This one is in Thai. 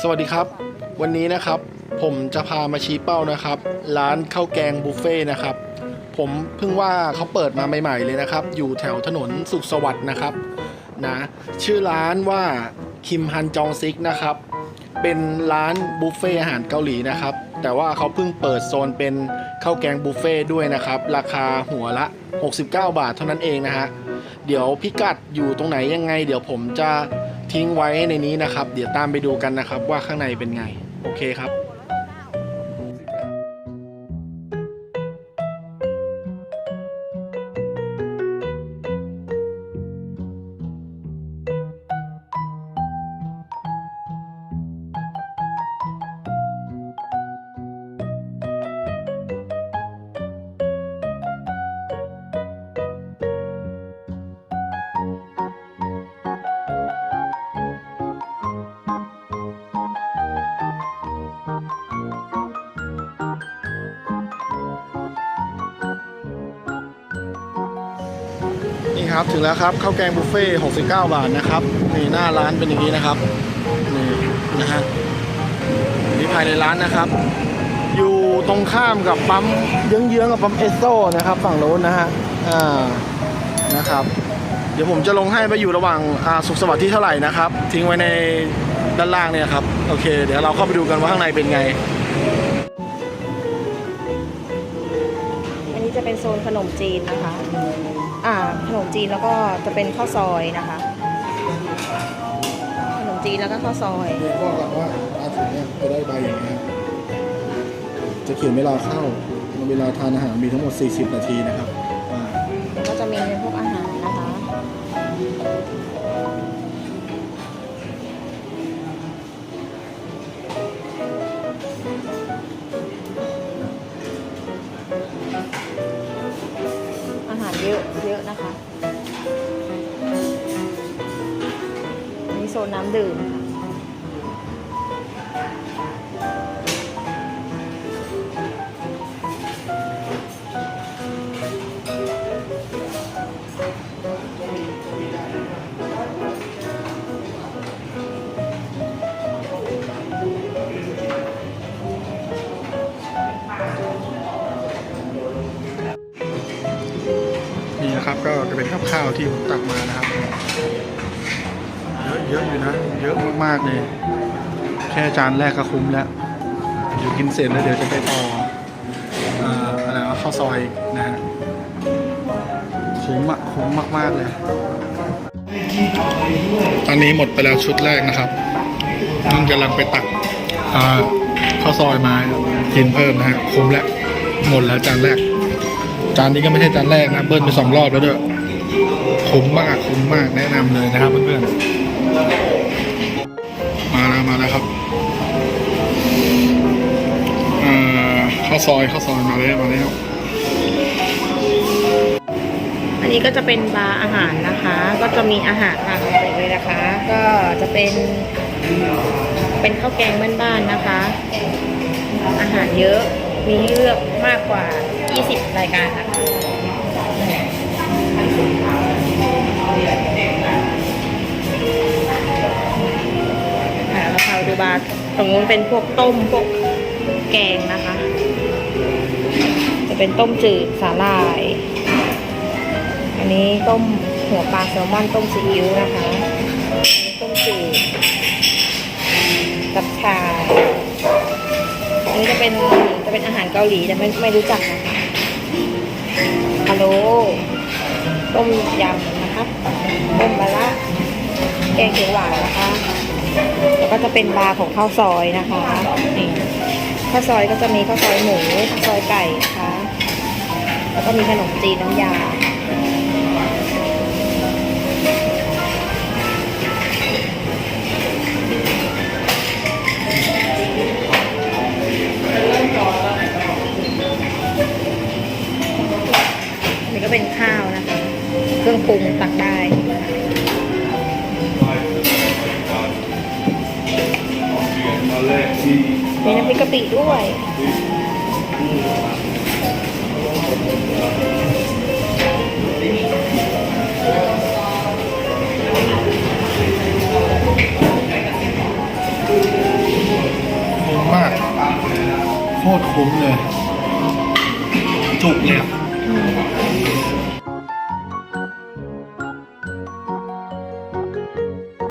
สวัสดีครับ วันนี้นะครับผมจะพามาชี้เป้านะครับ ร้านข้าวแกงบุฟเฟ่นะครับ ผมเพิ่งว่าเขาเปิดมาใหม่ๆเลยนะครับ อยู่แถวถนนสุขสวัสดิ์นะครับนะชื่อร้านว่าคิมฮันจองซิกนะครับ เป็นร้านบุฟเฟ่อาหารเกาหลีนะครับ แต่ว่าเขาเพิ่งเปิดโซนเป็นข้าวแกงบุฟเฟ่ด้วยนะครับ ราคาหัวละ 69 บาทเท่านั้นเองนะฮะเดี๋ยวพิกัดอยู่ตรงไหนยังไง เดี๋ยวผมจะ ทิ้งไว้ในนี้นะครับ เดี๋ยวตามไปดูกันนะครับว่าข้างในเป็นไง โอเคครับ ครับถึงแล้วครับข้าวแกงบุฟเฟ่69 บาทนะครับนี่หน้าร้านเป็นอย่างนี้นะครับนี่นะฮะนี่ภายในร้านนะครับ อยู่ตรงข้ามกับปั๊มเยื้องๆกับปั๊มเอสโซนะครับ ฝั่งโน้นนะฮะอ่านะครับเดี๋ยวผมจะลงให้ไปอยู่ระหว่างอ่าสุขสวัสดิ์ที่เท่าไหร่นะครับ ทิ้งไว้ในด้านล่างเนี่ยครับ โอเค เดี๋ยวเราเข้าไปดูกันว่าข้างในเป็นไง อันนี้จะเป็นโซนขนมจีนนะคะ อ่าขนมจีนแล้วก็จะเป็นข้าวซอยนะคะขนมจีนแล้วก็ข้าวซอยเรียกว่ากันว่าอาถึงเนี่ยจะได้ใบอย่างเงี้ยจะเขียนเวลาเข้าเวลาทานอาหารมีทั้งหมด 40 นาทีนะครับ เยอะเยอะนะคะ นี่โซนน้ำดื่มค่ะ จะเป็นกับข้าวที่ผมตักมานะครับ เยอะเยอะอยู่นะ เยอะมากๆเลย แค่จานแรกก็คุ้มแล้ว เดี๋ยวกินเสร็จแล้วเดี๋ยวจะไปต่ออะไรวะข้าวซอยนะฮะ คุ้มอะคุ้มมากๆเลย ตอนนี้หมดไปแล้วชุดแรกนะครับนั่นกำลังไปตักข้าวซอยมากินเพิ่มนะฮะคุ้มแล้วหมดแล้วจานแรก จานนี้ก็ไม่ใช่จานแรกนะเบิ้ลไปสองรอบแล้วด้วย คุ้มมากคุ้มมากแนะนำเลยนะครับเพื่อนๆ มาแล้วมาแล้วครับเอ่อข้าวซอยข้าวซอยมาแล้วมาแล้วอันนี้ก็จะเป็นบาร์อาหารนะคะ ก็จะมีอาหารหลากหลายเลยนะคะ ก็จะเป็นเป็นข้าวแกงบ้านๆนะคะ อาหารเยอะมีให้เลือกมากกว่า 20 รายการนะคะ ดูบาร์ตรงนู้นเป็นพวกต้มพวกแกงนะคะ จะเป็นต้มจืดสาหร่าย อันนี้ต้มหัวปลาแซลมอนต้มซีอิ๊วนะคะต้มจืดกับชาอันนี้จะเป็นจะเป็นอาหารเกาหลีแต่ไม่ไม่รู้จักนะคะพะโล้ต้มยำนะคะต้มมะระแกงเขียวหวานนะคะ จะเป็นบาร์ของข้าวซอยนะคะนี่ข้าวซอยก็จะมีข้าวซอยหมูข้าวซอยไก่นะคะแล้วก็มีขนมจีนน้ำยานนี้ก็เป็นข้าวนะคะ เครื่องปรุงตักได้ กะปิด้วย คุ้มมาก โคตรคุ้มเลย จุกเนี่ย